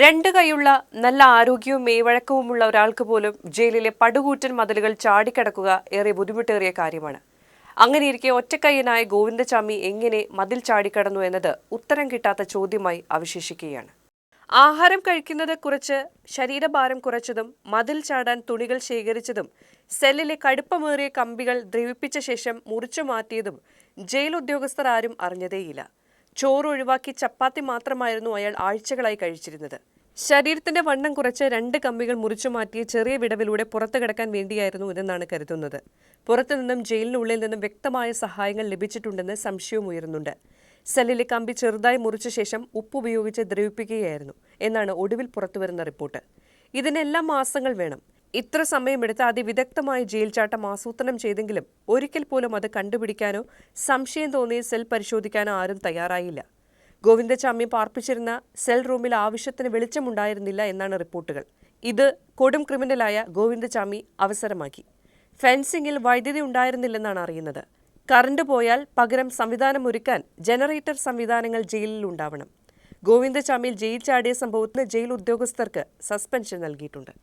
രണ്ട് കൈയുള്ള നല്ല ആരോഗ്യവും മേവഴക്കവുമുള്ള ഒരാൾക്ക് പോലും ജയിലിലെ പടുകൂറ്റൻ മതിലുകൾ ചാടിക്കടക്കുക ഏറെ ബുദ്ധിമുട്ടേറിയ കാര്യമാണ്. അങ്ങനെയിരിക്കെ ഒറ്റക്കയ്യനായ ഗോവിന്ദചാമി എങ്ങനെ മതിൽ ചാടിക്കടന്നു എന്നത് ഉത്തരം കിട്ടാത്ത ചോദ്യമായി അവശേഷിക്കുകയാണ്. ആഹാരം കഴിക്കുന്നത് കുറച്ച് ശരീരഭാരം കുറച്ചതും മതിൽ ചാടാൻ തുണികൾ ശേഖരിച്ചതും സെല്ലിലെ കടുപ്പമേറിയ കമ്പികൾ ദ്രവിപ്പിച്ച ശേഷം മുറിച്ചു മാറ്റിയതും ജയിൽ ഉദ്യോഗസ്ഥർ ആരും അറിഞ്ഞതേയില്ല. ചോറ് ഒഴിവാക്കി ചപ്പാത്തി മാത്രമായിരുന്നു അയാൾ ആഴ്ചകളായി കഴിച്ചിരുന്നത്. ശരീരത്തിന്റെ വണ്ണം കുറച്ച് രണ്ട് കമ്പികൾ മുറിച്ചു മാറ്റിയ ചെറിയ വിടവിലൂടെ പുറത്തു കിടക്കാൻ വേണ്ടിയായിരുന്നു ഇതെന്നാണ് കരുതുന്നത്. പുറത്തുനിന്നും ജയിലിനുള്ളിൽ നിന്നും വ്യക്തമായ സഹായങ്ങൾ ലഭിച്ചിട്ടുണ്ടെന്ന് സംശയവും ഉയരുന്നുണ്ട്. സെല്ലിലെ കമ്പി ചെറുതായി മുറിച്ച ശേഷം ഉപ്പ് ഉപയോഗിച്ച് ദ്രവിപ്പിക്കുകയായിരുന്നു എന്നാണ് ഒടുവിൽ പുറത്തുവരുന്ന റിപ്പോർട്ട്. ഇതിനെല്ലാം മാസങ്ങൾ വേണം. ഇത്ര സമയമെടുത്ത് അതിവിദഗ്ധമായ ജയിൽ ചാട്ടം ആസൂത്രണം ചെയ്തെങ്കിലും ഒരിക്കൽ പോലും അത് കണ്ടുപിടിക്കാനോ സംശയം തോന്നിയ സെൽ പരിശോധിക്കാനോ ആരും തയ്യാറായില്ല. ഗോവിന്ദചാമി പാർപ്പിച്ചിരുന്ന സെൽ റൂമിൽ ആവശ്യത്തിന് വെളിച്ചമുണ്ടായിരുന്നില്ല എന്നാണ് റിപ്പോർട്ടുകൾ. ഇത് കൊടും ക്രിമിനലായ ഗോവിന്ദചാമി അവസരമാക്കി. ഫെൻസിംഗിൽ വൈദ്യുതി ഉണ്ടായിരുന്നില്ലെന്നാണ് അറിയുന്നത്. കറണ്ട് പോയാൽ പകരം സംവിധാനം ഒരുക്കാൻ ജനറേറ്റർ സംവിധാനങ്ങൾ ജയിലിൽ ഉണ്ടാവണം. ഗോവിന്ദചാമിയിൽ ജയിൽ ചാടിയ സംഭവത്തിന് ജയിൽ ഉദ്യോഗസ്ഥർക്ക് സസ്പെൻഷൻ നൽകിയിട്ടുണ്ട്.